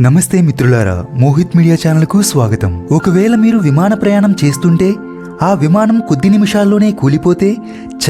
నమస్తే మిత్రులారా మోహిత్ మీడియా ఛానల్కు స్వాగతం. ఒకవేళ మీరు విమాన ప్రయాణం చేస్తుంటే ఆ విమానం కొద్ది నిమిషాల్లోనే కూలిపోతే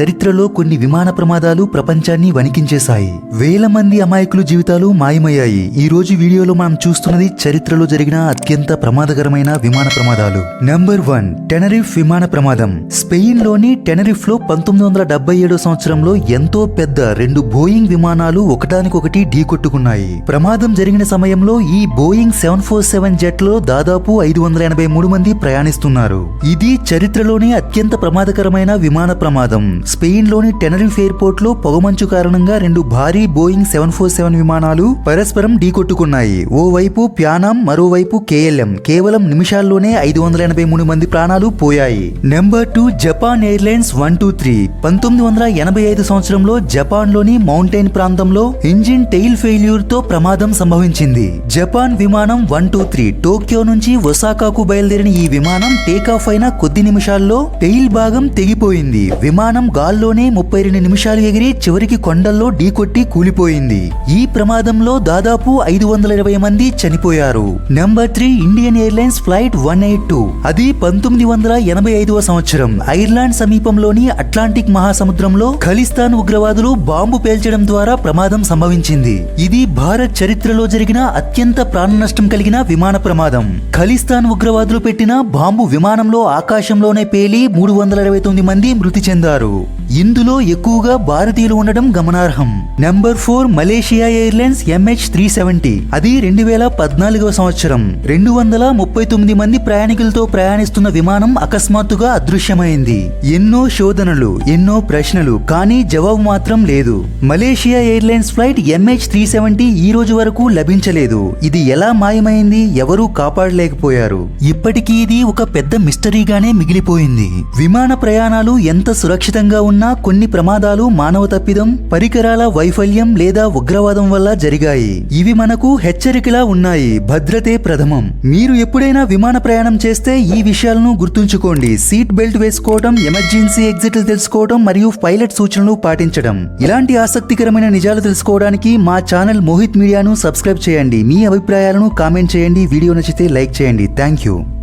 చరిత్రలో కొన్ని విమాన ప్రమాదాలు ప్రపంచాన్ని వణికించేశాయి. వేల మంది అమాయకుల జీవితాలు మాయమయ్యాయి. ఈ రోజు వీడియోలో మనం చూస్తున్నది చరిత్రలో జరిగిన అత్యంత ప్రమాదకరమైన విమాన ప్రమాదాలు. నెంబర్ వన్ టెనరిఫ్ విమాన ప్రమాదం. స్పెయిన్లోని టెనరిఫ్లో పంతొమ్మిది వందల డెబ్బై ఏడో సంవత్సరంలో ఎంతో పెద్ద రెండు బోయింగ్ విమానాలు ఒకదానికొకటి ఢీకొట్టుకున్నాయి. ప్రమాదం జరిగిన సమయంలో ఈ బోయింగ్ సెవెన్ ఫోర్ సెవెన్ జెట్లో దాదాపు ఐదు వందల ఎనభై మూడు మంది ప్రయాణిస్తున్నారు. ఇది చరిత్ర చరిత్రలోనే అత్యంత ప్రమాదకరమైన విమాన ప్రమాదం. స్పెయిన్లోని టెనరిఫ్ ఎయిర్పోర్ట్లో పొగమంచు కారణంగా రెండు భారీ బోయింగ్ సెవెన్ ఫోర్ సెవెన్ విమానాలు పరస్పరం ఢీకొట్టుకున్నాయి. ఓవైపు ప్యానాం మరోవైపు కేఎల్ఎం. కేవలం నిమిషాల్లోనే ఐదు వందల ఎనభై మూడు మంది ప్రాణాలు పోయాయి. Number two Japan Airlines one two three. పంతొమ్మిది వందల ఎనభై ఐదు సంవత్సరంలో జపాన్లోని మౌంటైన్ ప్రాంతంలో ఇంజిన్ టెయిల్ ఫెయిల్యూర్తో ప్రమాదం సంభవించింది. జపాన్ విమానం వన్ టూ త్రీ. టోక్యో నుంచి ఒసాకాకు బయలుదేరిన ఈ విమానం టేకాఫ్ అయిన కొద్ది నిమిషాల్లో టెయిల్ భాగం తెగిపోయింది. విమానం గాల్లోనే ముప్పై రెండు నిమిషాలు ఎగిరి చివరికి కొండల్లో ఢీకొట్టి కూలిపోయింది. ఈ ప్రమాదంలో దాదాపు ఐదు వందల ఇరవై మంది చనిపోయారు. Number three Indian Airlines flight one eight two. అది పంతొమ్మిది వందల ఎనభై ఐదవ సంవత్సరం. ఐర్లాండ్ సమీపంలోని అట్లాంటిక్ మహాసముద్రంలో ఖలిస్తాన్ ఉగ్రవాదులు బాంబు పేల్చడం ద్వారా ప్రమాదం సంభవించింది. ఇది భారత్ చరిత్రలో జరిగిన అత్యంత ప్రాణ నష్టం కలిగిన విమాన ప్రమాదం. ఖలిస్తాన్ ఉగ్రవాదులు పెట్టిన బాంబు విమానంలో ఆకాశంలోనే పేలి మూడు వందల ఇరవై తొమ్మిది మంది మృతి చెందారు. ఇందులో ఎక్కువగా భారతీయులు ఉండడం గమనార్హం. Number four Malaysia Airlines MH three seventy అది రెండు వేల పద్నాలుగవ సంవత్సరం. రెండు వందల ముప్పై తొమ్మిది మంది ప్రయాణికులతో ప్రయాణిస్తున్న విమానం అకస్మాత్తుగా అదృశ్యమైంది. ఎన్నో శోధనలు ఎన్నో ప్రశ్నలు కానీ జవాబు మాత్రం లేదు. Malaysia Airlines flight MH three seventy ఈ రోజు వరకు లభించలేదు. ఇది ఎలా మాయమైంది? ఎవరూ కాపాడలేకపోయారు. ఇప్పటికీ ఇది ఒక పెద్ద మిస్టరీగానే మిగిలిపోయింది. విమాన ప్రయాణాలు ఎంత సురక్షితంగా ఉన్నా కొన్ని ప్రమాదాలు మానవ తప్పిదం పరికరాల వైఫల్యం లేదా ఉగ్రవాదం వల్ల జరిగాయి. ఇవి మనకు హెచ్చరికలా ఉన్నాయి. భద్రతే ప్రథమం. మీరు ఎప్పుడైనా విమాన ప్రయాణం చేస్తే ఈ విషయాలను గుర్తుంచుకోండి. సీట్ బెల్ట్ వేసుకోవడం ఎమర్జెన్సీ ఎగ్జిట్లు తెలుసుకోవడం మరియు పైలట్ సూచనలు పాటించడం. ఇలాంటి ఆసక్తికరమైన నిజాలు తెలుసుకోవడానికి మా ఛానల్ మోహిత్ మీడియాను సబ్స్క్రైబ్ చేయండి. మీ అభిప్రాయాలను కామెంట్ చేయండి. వీడియో నచ్చితే లైక్ చేయండి. Thank you.